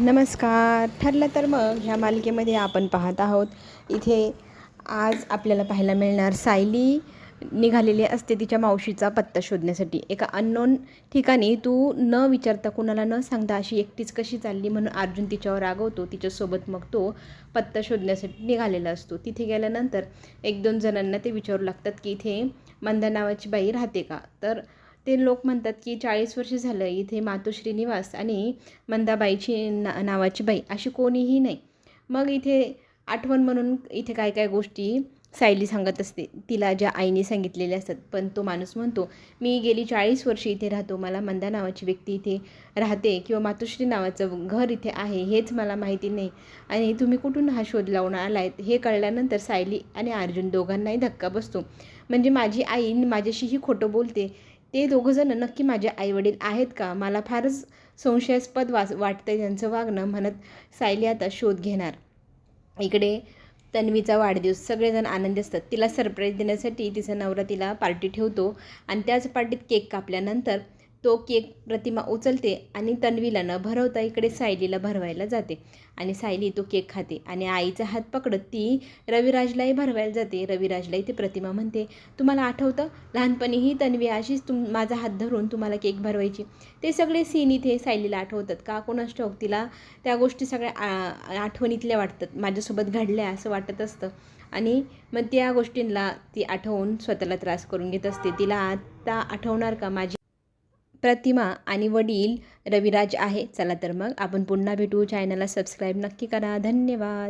नमस्कार. ठरलं तर मग ह्या मालिकेमध्ये आपण पाहत आहोत. इथे आज आपल्याला पाहायला मिळणार सायली निघालेली असते तिच्या मावशीचा पत्ता शोधण्यासाठी. एका अननोन ठिकाणी तू न विचारता कुणाला न सांगता अशी एकटीच कशी चालली म्हणून अर्जुन तिच्यावर रागवतो तिच्यासोबत मग तो पत्ता शोधण्यासाठी निघालेला असतो. तिथे गेल्यानंतर एक दोन जणांना ते विचारू लागतात की इथे मंदा नावाची बाई राहते का? तर ते लोक म्हणतात की चाळीस वर्ष झालं इथे मातोश्री निवास आणि मंदाबाईची ना नावाची बाई अशी कोणीही नाही. मग इथे आठवण म्हणून इथे काय काय गोष्टी सायली सांगत असते. तिला ज्या आईने सांगितलेल्या असतात पण तो माणूस म्हणतो मी गेली चाळीस वर्ष इथे राहतो मला मंदा नावाची व्यक्ती इथे राहते किंवा मातोश्री नावाचं घर इथे आहे हेच मला माहिती नाही. आणि तुम्ही कुठून हा शोध लावून आलायत? हे कळल्यानंतर सायली आणि अर्जुन दोघांनाही धक्का बसतो. म्हणजे माझी आई माझ्याशीही खोटं बोलते. ते दोघंजणं नक्की माझे आईवडील आहेत का? मला फारच संशयास्पद वास वाटतंय त्यांचं वागणं म्हणत सायली आता शोध घेणार. इकडे तन्वीचा वाढदिवस सगळेजण आनंदी असतात. तिला सरप्राईज देण्यासाठी तिचा नवरा तिला पार्टी ठेवतो आणि त्याच पार्टीत केक कापल्यानंतर तो केक प्रतिमा उचलते आणि तन्वीला न भरवता इकडे सायलीला भरवायला जाते. आणि सायली तो केक खाते आणि आईचा हात पकडत ती रविराजलाही भरवायला जाते. रविराजलाही ती प्रतिमा म्हणते तुम्हाला आठवतं? लहानपणी ही तन्वी अशीच तुम माझा हात धरून तुम्हाला केक भरवायची. ते सगळे सीन इथे सायलीला आठवतात. का कोणाच ठाऊक? तिला त्या गोष्टी सगळ्या आ- आठवणीतल्या वाटतात. माझ्यासोबत घडल्या असं वाटत असतं. आणि मग त्या गोष्टींना ती आठवून स्वतःला त्रास करून घेत असते. तिला आता आठवणार का माझी प्रतिमा आणि वडील रविराज आहे. चला तर मग आपण पुन्हा भेटू. चॅनलला सबस्क्राईब नक्की करा. धन्यवाद.